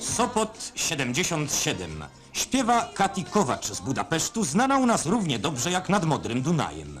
Sopot 77. Śpiewa Kati Kowacz z Budapesztu, znana u nas równie dobrze jak nad Modrym Dunajem.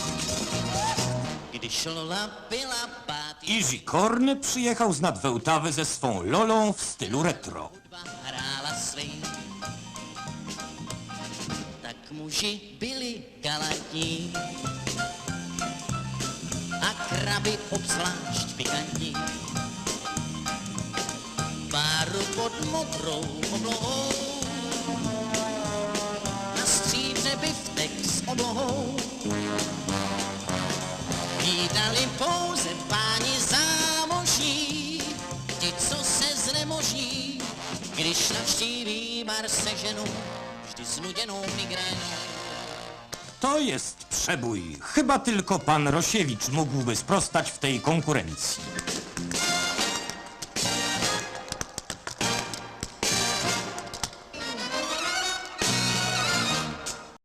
Když Lola byla pátý, Izzy Korn przyjechał z Nadwełtawy ze swą Lolą w stylu retro. hrála svý, tak muži byli galantní a kraby obzvlášť pikantní. Páru pod modrou oblohou Jídali pouze páni zámoží, ti, co se znemoží, když navštíví bar se ženu, vždy znuděnou migrénou. To jest przebój. Chyba tylko pan Rosiewicz mógłby sprostać w tej konkurencji.